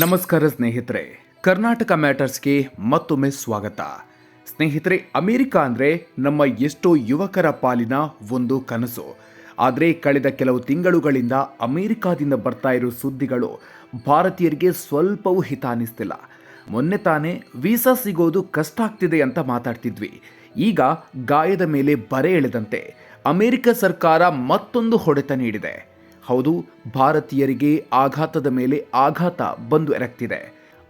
ನಮಸ್ಕಾರ ಸ್ನೇಹಿತರೆ, ಕರ್ನಾಟಕ ಮ್ಯಾಟರ್ಸ್ಗೆ ಮತ್ತೊಮ್ಮೆ ಸ್ವಾಗತ. ಸ್ನೇಹಿತರೆ, ಅಮೆರಿಕ ಅಂದರೆ ನಮ್ಮ ಎಷ್ಟೋ ಯುವಕರ ಪಾಲಿನ ಒಂದು ಕನಸು. ಆದರೆ ಕಳೆದ ಕೆಲವು ತಿಂಗಳುಗಳಿಂದ ಅಮೆರಿಕಾದಿಂದ ಬರ್ತಾ ಇರೋ ಸುದ್ದಿಗಳು ಭಾರತೀಯರಿಗೆ ಸ್ವಲ್ಪವೂ ಹಿತ ಅನ್ನಿಸ್ತಿಲ್ಲ ಮೊನ್ನೆ ತಾನೇ ವೀಸಾ ಸಿಗೋದು ಕಷ್ಟ ಆಗ್ತಿದೆ ಅಂತ ಮಾತಾಡ್ತಿದ್ವಿ. ಈಗ ಗಾಯದ ಮೇಲೆ ಬರೆ ಎಳೆದಂತೆ ಅಮೆರಿಕ ಸರ್ಕಾರ ಮತ್ತೊಂದು ಹೊಡೆತ ನೀಡಿದೆ. ಹೌದು, ಭಾರತೀಯರಿಗೆ ಆಘಾತದ ಮೇಲೆ ಆಘಾತ ಬಂದು ಎರಗ್ತಿದೆ.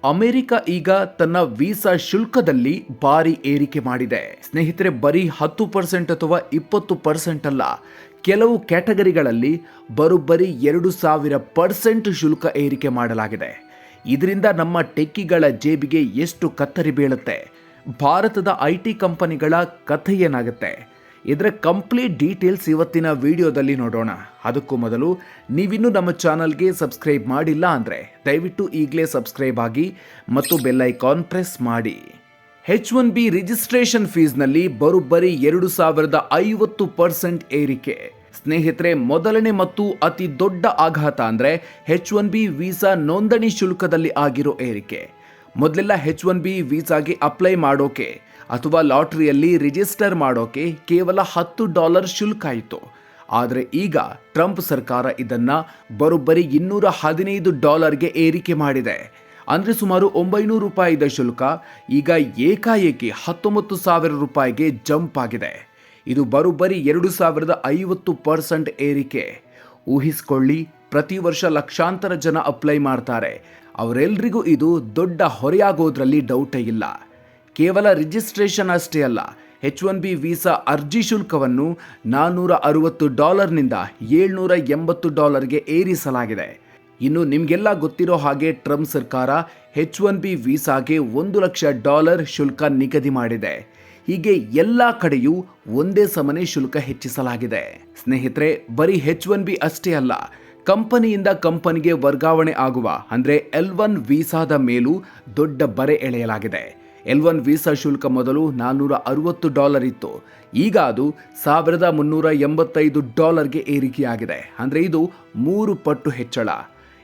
ಅಮೆರಿಕ ಈಗ ತನ್ನ ವೀಸಾ ಶುಲ್ಕದಲ್ಲಿ ಭಾರಿ ಏರಿಕೆ ಮಾಡಿದೆ. ಸ್ನೇಹಿತರೆ, ಬರೀ ಹತ್ತು ಪರ್ಸೆಂಟ್ ಅಥವಾ ಇಪ್ಪತ್ತು ಪರ್ಸೆಂಟ್ ಅಲ್ಲ, ಕೆಲವು ಕ್ಯಾಟಗರಿಗಳಲ್ಲಿ ಬರೋಬ್ಬರಿ ಎರಡು ಸಾವಿರ ಪರ್ಸೆಂಟ್ ಶುಲ್ಕ ಏರಿಕೆ ಮಾಡಲಾಗಿದೆ. ಇದರಿಂದ ನಮ್ಮ ಟೆಕ್ಕಿಗಳ ಜೇಬಿಗೆ ಎಷ್ಟು ಕತ್ತರಿ ಬೀಳುತ್ತೆ. ಭಾರತದ ಐ ಟಿ ಕಂಪನಿಗಳ ಕಥೆ ಏನಾಗುತ್ತೆ ಇದರ ಕಂಪ್ಲೀಟ್ ಡೀಟೇಲ್ಸ್ ಇವತ್ತಿನ ವಿಡಿಯೋದಲ್ಲಿ ನೋಡೋಣ. ಅದಕ್ಕೂ ಮೊದಲು ನೀವಿನ್ನೂ ನಮ್ಮ ಚಾನಲ್ಗೆ ಸಬ್ಸ್ಕ್ರೈಬ್ ಮಾಡಿಲ್ಲ ಅಂದರೆ ದಯವಿಟ್ಟು ಈಗಲೇ ಸಬ್ಸ್ಕ್ರೈಬ್ ಆಗಿ ಮತ್ತು ಬೆಲ್ ಐಕಾನ್ ಪ್ರೆಸ್ ಮಾಡಿ. ಹೆಚ್ ಒನ್ ಬಿ ರಿಜಿಸ್ಟ್ರೇಷನ್ ಫೀಸ್ನಲ್ಲಿ ಬರೋಬ್ಬರಿ ಎರಡು ಸಾವಿರದ ಐವತ್ತು ಪರ್ಸೆಂಟ್ ಏರಿಕೆ. ಸ್ನೇಹಿತರೆ, ಮೊದಲನೇ ಮತ್ತು ಅತಿ ದೊಡ್ಡ ಆಘಾತ ಅಂದರೆ ಹೆಚ್ ಒನ್ ಬಿ ವೀಸಾ ನೋಂದಣಿ ಶುಲ್ಕದಲ್ಲಿ ಆಗಿರೋ ಏರಿಕೆ. ಮೊದಲೆಲ್ಲ ಹೆಚ್ ಒನ್ ಬಿ ವೀಸಾಗೆ ಅಪ್ಲೈ ಮಾಡೋಕೆ ಅಥವಾ ಲಾಟ್ರಿಯಲ್ಲಿ ರಿಜಿಸ್ಟರ್ ಮಾಡೋಕೆ ಕೇವಲ ಹತ್ತು ಡಾಲರ್ ಶುಲ್ಕ ಆಯಿತು. ಆದರೆ ಈಗ ಟ್ರಂಪ್ ಸರ್ಕಾರ ಇದನ್ನು ಬರೋಬ್ಬರಿ ಇನ್ನೂರ ಹದಿನೈದು ಡಾಲರ್ಗೆ ಏರಿಕೆ ಮಾಡಿದೆ. ಅಂದರೆ ಸುಮಾರು ಒಂಬೈನೂರು ರೂಪಾಯಿದ ಶುಲ್ಕ ಈಗ ಏಕಾಏಕಿ ಹತ್ತೊಂಬತ್ತು ಸಾವಿರ ರೂಪಾಯಿಗೆ ಜಂಪ್ ಆಗಿದೆ. ಇದು ಬರೋಬ್ಬರಿ ಎರಡು ಸಾವಿರದ ಐವತ್ತು ಪರ್ಸೆಂಟ್ ಏರಿಕೆ. ಊಹಿಸಿಕೊಳ್ಳಿ, ಪ್ರತಿ ವರ್ಷ ಲಕ್ಷಾಂತರ ಜನ ಅಪ್ಲೈ ಮಾಡ್ತಾರೆ. ಅವರೆಲ್ಲರಿಗೂ ಇದು ದೊಡ್ಡ ಹೊರೆಯಾಗೋದ್ರಲ್ಲಿ ಡೌಟೇ ಇಲ್ಲ. ಕೇವಲ ರಿಜಿಸ್ಟ್ರೇಷನ್ ಅಷ್ಟೇ ಅಲ್ಲ ಎಚ್ ಒನ್ ಬಿ ವೀಸಾ ಅರ್ಜಿ ಶುಲ್ಕವನ್ನು ನಾನ್ನೂರ ಅರವತ್ತು ಡಾಲರ್ನಿಂದ ಏಳ್ನೂರ ಎಂಬತ್ತು ಡಾಲರ್ಗೆ ಏರಿಸಲಾಗಿದೆ. ಇನ್ನು ನಿಮಗೆಲ್ಲ ಗೊತ್ತಿರೋ ಹಾಗೆ ಟ್ರಂಪ್ ಸರ್ಕಾರ ಹೆಚ್ ಒನ್ ಬಿ ವೀಸಾಗೆ ಒಂದು ಲಕ್ಷ ಡಾಲರ್ ಶುಲ್ಕ ನಿಗದಿ ಮಾಡಿದೆ. ಹೀಗೆ ಎಲ್ಲ ಕಡೆಯೂ ಒಂದೇ ಸಮನೆ ಶುಲ್ಕ ಹೆಚ್ಚಿಸಲಾಗಿದೆ. ಸ್ನೇಹಿತರೆ, ಬರೀ ಹೆಚ್ ಒನ್ ಬಿ ಅಷ್ಟೇ ಅಲ್ಲ, ಕಂಪನಿಯಿಂದ ಕಂಪನಿಗೆ ವರ್ಗಾವಣೆ ಆಗುವ, ಅಂದರೆ ಎಲ್ ಒನ್ ವೀಸಾದ ಮೇಲೂ ದೊಡ್ಡ ಬರೆ ಎಳೆಯಲಾಗಿದೆ. ಎಲ್ ಒನ್ ವೀಸಾ ಶುಲ್ಕ ಮೊದಲು ನಾನ್ನೂರ ಅರವತ್ತು ಡಾಲರ್ ಇತ್ತು. ಈಗ ಅದು ಸಾವಿರದ ಮುನ್ನೂರ ಎಂಬತ್ತೈದು ಡಾಲರ್ಗೆ ಏರಿಕೆಯಾಗಿದೆ. ಅಂದರೆ ಇದು ಮೂರು ಪಟ್ಟು ಹೆಚ್ಚಳ.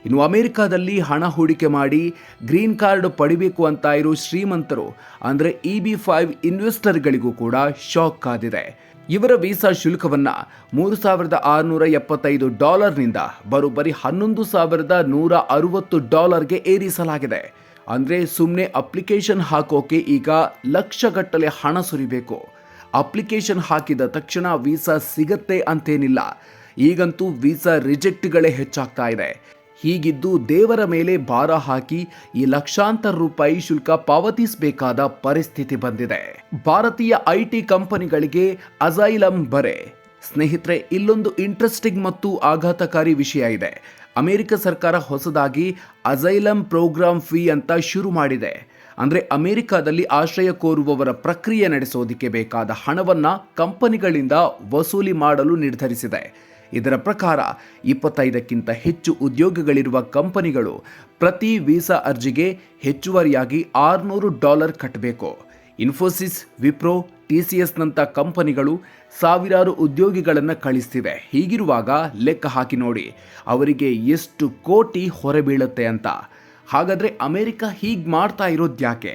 ಇನ್ನು ಅಮೆರಿಕಾದಲ್ಲಿ ಹಣ ಹೂಡಿಕೆ ಮಾಡಿ ಗ್ರೀನ್ ಕಾರ್ಡ್ ಪಡಿಬೇಕು ಅಂತ ಇರೋ ಶ್ರೀಮಂತರು, ಅಂದರೆ ಇ ಬಿ ಫೈವ್ ಇನ್ವೆಸ್ಟರ್ಗಳಿಗೂ ಕೂಡ ಶಾಕ್ ಕಾದಿದೆ. ಇವರ ವೀಸಾ ಶುಲ್ಕವನ್ನು ಮೂರು ಸಾವಿರದ ಆರುನೂರ ಎಪ್ಪತ್ತೈದು ಡಾಲರ್ನಿಂದ ಬರೋಬ್ಬರಿ ಹನ್ನೊಂದು ಸಾವಿರದ ನೂರ ಅರುವತ್ತು ಡಾಲರ್ಗೆ ಏರಿಸಲಾಗಿದೆ. ಅಂದರೆ ಸುಮ್ಮನೆ ಅಪ್ಲಿಕೇಶನ್ ಹಾಕೋಕೆ ಈಗ ಲಕ್ಷಗಟ್ಟಲೆ ಹಣ ಸುರಿಬೇಕು. ಅಪ್ಲಿಕೇಶನ್ ಹಾಕಿದ ತಕ್ಷಣ ವೀಸಾ ಸಿಗತ್ತೆ ಅಂತೇನಿಲ್ಲ. ಈಗಂತೂ ವೀಸಾ ರಿಜೆಕ್ಟ್ಗಳೇ ಹೆಚ್ಚಾಗ್ತಾ ಇದೆ. ಹೀಗಿದ್ದು ದೇವರ ಮೇಲೆ ಭಾರ ಹಾಕಿ ಈ ಲಕ್ಷಾಂತರ ರೂಪಾಯಿ ಶುಲ್ಕ ಪಾವತಿಸಬೇಕಾದ ಪರಿಸ್ಥಿತಿ ಬಂದಿದೆ. ಭಾರತೀಯ ಐಟಿ ಕಂಪನಿಗಳಿಗೆ ಅಜೈಲಂ ಬರೆ. ಸ್ನೇಹಿತರೆ, ಇಲ್ಲೊಂದು ಇಂಟ್ರೆಸ್ಟಿಂಗ್ ಮತ್ತು ಆಘಾತಕಾರಿ ವಿಷಯ ಇದೆ. ಅಮೆರಿಕ ಸರ್ಕಾರ ಹೊಸದಾಗಿ ಅಜೈಲಂ ಪ್ರೋಗ್ರಾಮ್ ಫೀ ಅಂತ ಶುರು ಮಾಡಿದೆ. ಅಂದರೆ ಅಮೆರಿಕದಲ್ಲಿ ಆಶ್ರಯ ಕೋರುವವರ ಪ್ರಕ್ರಿಯೆ ನಡೆಸೋದಕ್ಕೆ ಬೇಕಾದ ಹಣವನ್ನು ಕಂಪನಿಗಳಿಂದ ವಸೂಲಿ ಮಾಡಲು ನಿರ್ಧರಿಸಿದೆ. ಇದರ ಪ್ರಕಾರ, ಇಪ್ಪತ್ತೈದಕ್ಕಿಂತ ಹೆಚ್ಚು ಉದ್ಯೋಗಗಳಿರುವ ಕಂಪನಿಗಳು ಪ್ರತಿ ವೀಸಾ ಅರ್ಜಿಗೆ ಹೆಚ್ಚುವರಿಯಾಗಿ ಆರುನೂರು ಡಾಲರ್ ಕಟ್ಟಬೇಕು. ಇನ್ಫೋಸಿಸ್, ವಿಪ್ರೋ ಟಿ ಸಿ ಎಸ್ನಂಥ ಕಂಪನಿಗಳು ಸಾವಿರಾರು ಉದ್ಯೋಗಿಗಳನ್ನು ಕಳಿಸ್ತಿವೆ. ಹೀಗಿರುವಾಗ ಲೆಕ್ಕ ಹಾಕಿ ನೋಡಿ, ಅವರಿಗೆ ಎಷ್ಟು ಕೋಟಿ ಹೊರಬೀಳುತ್ತೆ ಅಂತ. ಹಾಗಾದರೆ ಅಮೆರಿಕ ಹೀಗೆ ಮಾಡ್ತಾ ಇರೋದು ಯಾಕೆ?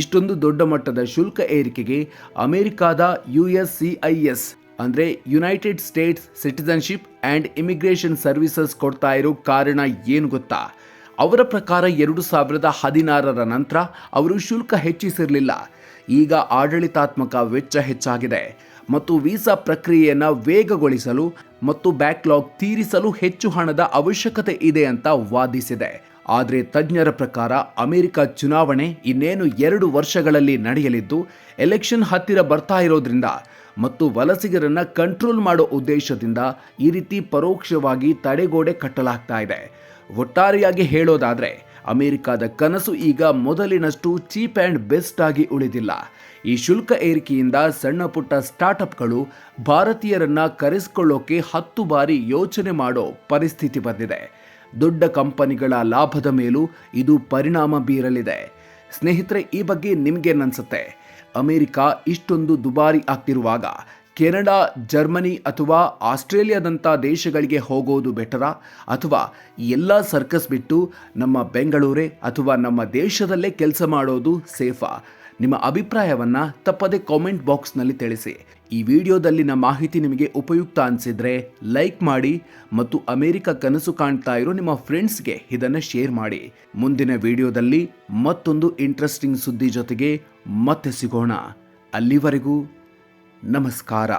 ಇಷ್ಟೊಂದು ದೊಡ್ಡ ಮಟ್ಟದ ಶುಲ್ಕ ಏರಿಕೆಗೆ ಅಮೆರಿಕಾದ U S C I S, ಅಂದರೆ United States Citizenship and Immigration Services ಕೊಡ್ತಾ ಇರೋ ಕಾರಣ ಏನು ಗೊತ್ತಾ? ಅವರ ಪ್ರಕಾರ ಎರಡು ಸಾವಿರದ ಹದಿನಾರರ ನಂತರ ಅವರು ಶುಲ್ಕ ಹೆಚ್ಚಿಸಿರಲಿಲ್ಲ. ಈಗ ಆಡಳಿತಾತ್ಮಕ ವೆಚ್ಚ ಹೆಚ್ಚಾಗಿದೆ ಮತ್ತು ವೀಸಾ ಪ್ರಕ್ರಿಯೆಯನ್ನು ವೇಗಗೊಳಿಸಲು ಮತ್ತು ಬ್ಯಾಕ್ಲಾಗ್ ತೀರಿಸಲು ಹೆಚ್ಚು ಹಣದ ಅವಶ್ಯಕತೆ ಇದೆ ಅಂತ ವಾದಿಸಿದೆ. ಆದರೆ ತಜ್ಞರ ಪ್ರಕಾರ ಅಮೆರಿಕ ಚುನಾವಣೆ ಇನ್ನೇನು ಎರಡು ವರ್ಷಗಳಲ್ಲಿ ನಡೆಯಲಿದ್ದು, ಎಲೆಕ್ಷನ್ ಹತ್ತಿರ ಬರ್ತಾ ಇರೋದ್ರಿಂದ ಮತ್ತು ವಲಸಿಗರನ್ನ ಕಂಟ್ರೋಲ್ ಮಾಡೋ ಉದ್ದೇಶದಿಂದ ಈ ರೀತಿ ಪರೋಕ್ಷವಾಗಿ ತಡೆಗೋಡೆ ಕಟ್ಟಲಾಗ್ತಾ ಇದೆ. ಒಟ್ಟಾರೆಯಾಗಿ ಹೇಳೋದಾದ್ರೆ ಅಮೆರಿಕದ ಕನಸು ಈಗ ಮೊದಲಿನಷ್ಟು ಚೀಪ್ ಆ್ಯಂಡ್ ಬೆಸ್ಟ್ ಆಗಿ ಉಳಿದಿಲ್ಲ. ಈ ಶುಲ್ಕ ಏರಿಕೆಯಿಂದ ಸಣ್ಣ ಪುಟ್ಟ ಸ್ಟಾರ್ಟ್ಅಪ್ಗಳು ಭಾರತೀಯರನ್ನ ಕರೆಸಿಕೊಳ್ಳೋಕೆ ಹತ್ತು ಬಾರಿ ಯೋಚನೆ ಮಾಡೋ ಪರಿಸ್ಥಿತಿ ಬಂದಿದೆ. ದೊಡ್ಡ ಕಂಪನಿಗಳ ಲಾಭದ ಮೇಲೂ ಇದು ಪರಿಣಾಮ ಬೀರಲಿದೆ. ಸ್ನೇಹಿತರೆ, ಈ ಬಗ್ಗೆ ನಿಮಗೇನನ್ಸುತ್ತೆ ಅಮೆರಿಕ ಇಷ್ಟೊಂದು ದುಬಾರಿ ಆಗ್ತಿರುವಾಗ ಕೆನಡಾ, ಜರ್ಮನಿ ಅಥವಾ ಆಸ್ಟ್ರೇಲಿಯಾದಂಥ ದೇಶಗಳಿಗೆ ಹೋಗೋದು ಬೆಟರಾ? ಅಥವಾ ಎಲ್ಲ ಸರ್ಕಸ್ ಬಿಟ್ಟು ನಮ್ಮ ಬೆಂಗಳೂರೇ ಅಥವಾ ನಮ್ಮ ದೇಶದಲ್ಲೇ ಕೆಲಸ ಮಾಡೋದು ಸೇಫಾ? ನಿಮ್ಮ ಅಭಿಪ್ರಾಯವನ್ನು ತಪ್ಪದೆ ಕಾಮೆಂಟ್ ಬಾಕ್ಸ್ನಲ್ಲಿ ತಿಳಿಸಿ. ಈ ವಿಡಿಯೋದಲ್ಲಿನ ಮಾಹಿತಿ ನಿಮಗೆ ಉಪಯುಕ್ತ ಅನಿಸಿದರೆ ಲೈಕ್ ಮಾಡಿ ಮತ್ತು ಅಮೆರಿಕ ಕನಸು ಕಾಣ್ತಾ ಇರೋ ನಿಮ್ಮ ಫ್ರೆಂಡ್ಸ್ಗೆ ಇದನ್ನು ಶೇರ್ ಮಾಡಿ. ಮುಂದಿನ ವಿಡಿಯೋದಲ್ಲಿ ಮತ್ತೊಂದು ಇಂಟ್ರೆಸ್ಟಿಂಗ್ ಸುದ್ದಿ ಜೊತೆಗೆ ಮತ್ತೆ ಸಿಗೋಣ. ಅಲ್ಲಿವರೆಗೂ ನಮಸ್ಕಾರ.